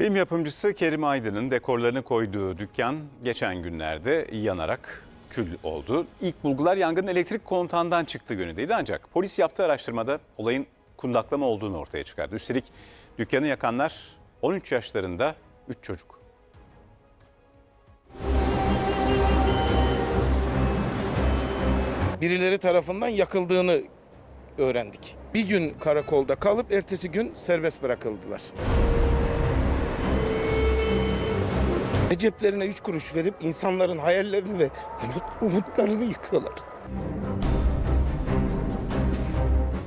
Film yapımcısı Kerim Aydın'ın dekorlarını koyduğu dükkan geçen günlerde yanarak kül oldu. İlk bulgular yangının elektrik kontağından çıktığı yönündeydi ancak polis yaptığı araştırmada olayın kundaklama olduğunu ortaya çıkardı. Üstelik dükkanı yakanlar 13 yaşlarında 3 çocuk. birileri tarafından yakıldığını öğrendik. Bir gün karakolda kalıp ertesi gün serbest bırakıldılar. Ve Ceplerine üç kuruş verip insanların hayallerini ve umut- umutlarını yıkıyorlar.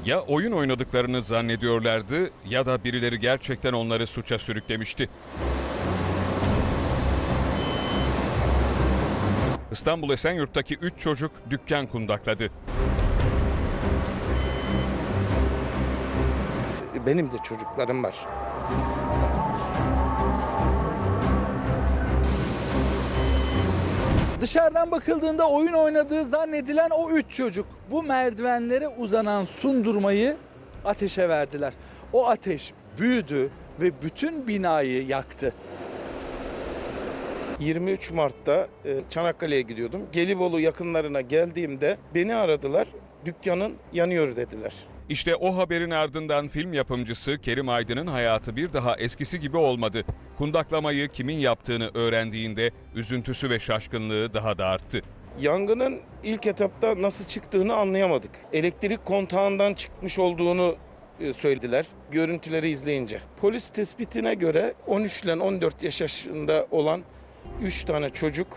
Ya oyun oynadıklarını zannediyorlardı ya da birileri gerçekten onları suça sürüklemişti. İstanbul Esenyurt'taki 3 çocuk dükkan kundakladı. Benim de çocuklarım var. Dışarıdan bakıldığında oyun oynadığı zannedilen o üç çocuk bu merdivenlere uzanan sundurmayı ateşe verdiler. O ateş büyüdü ve bütün binayı yaktı. 23 Mart'ta e, Çanakkale'ye gidiyordum. Gelibolu yakınlarına geldiğimde beni aradılar. Dükkanın yanıyor dediler. İşte o haberin ardından film yapımcısı Kerim Aydın'ın hayatı bir daha eskisi gibi olmadı. Kundaklamayı kimin yaptığını öğrendiğinde üzüntüsü ve şaşkınlığı daha da arttı. Yangının ilk etapta nasıl çıktığını anlayamadık. Elektrik kontağından çıkmış olduğunu e, söylediler görüntüleri izleyince. Polis tespitine göre 13 ile 14 yaş yaşında olan 3 tane çocuk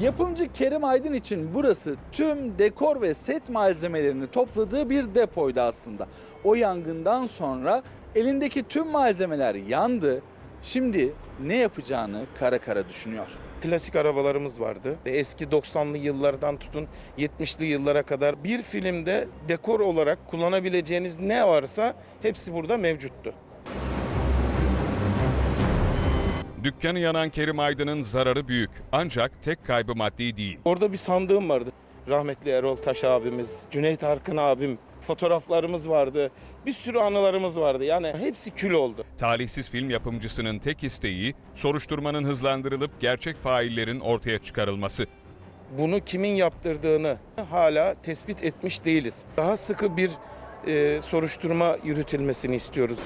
Yapımcı Kerim Aydın için burası tüm dekor ve set malzemelerini topladığı bir depoydu aslında. O yangından sonra elindeki tüm malzemeler yandı. Şimdi ne yapacağını kara kara düşünüyor. klasik arabalarımız vardı. Eski 90'lı yıllardan tutun 70'li yıllara kadar bir filmde dekor olarak kullanabileceğiniz ne varsa hepsi burada mevcuttu. Dükkanı yanan Kerim Aydın'ın zararı büyük ancak tek kaybı maddi değil. Orada bir sandığım vardı. Rahmetli Erol Taş abimiz, Cüneyt Arkın abim, fotoğraflarımız vardı. Bir sürü anılarımız vardı. Yani hepsi kül oldu. Talihsiz film yapımcısının tek isteği soruşturmanın hızlandırılıp gerçek faillerin ortaya çıkarılması. Bunu kimin yaptırdığını hala tespit etmiş değiliz. Daha sıkı bir e, soruşturma yürütülmesini istiyoruz.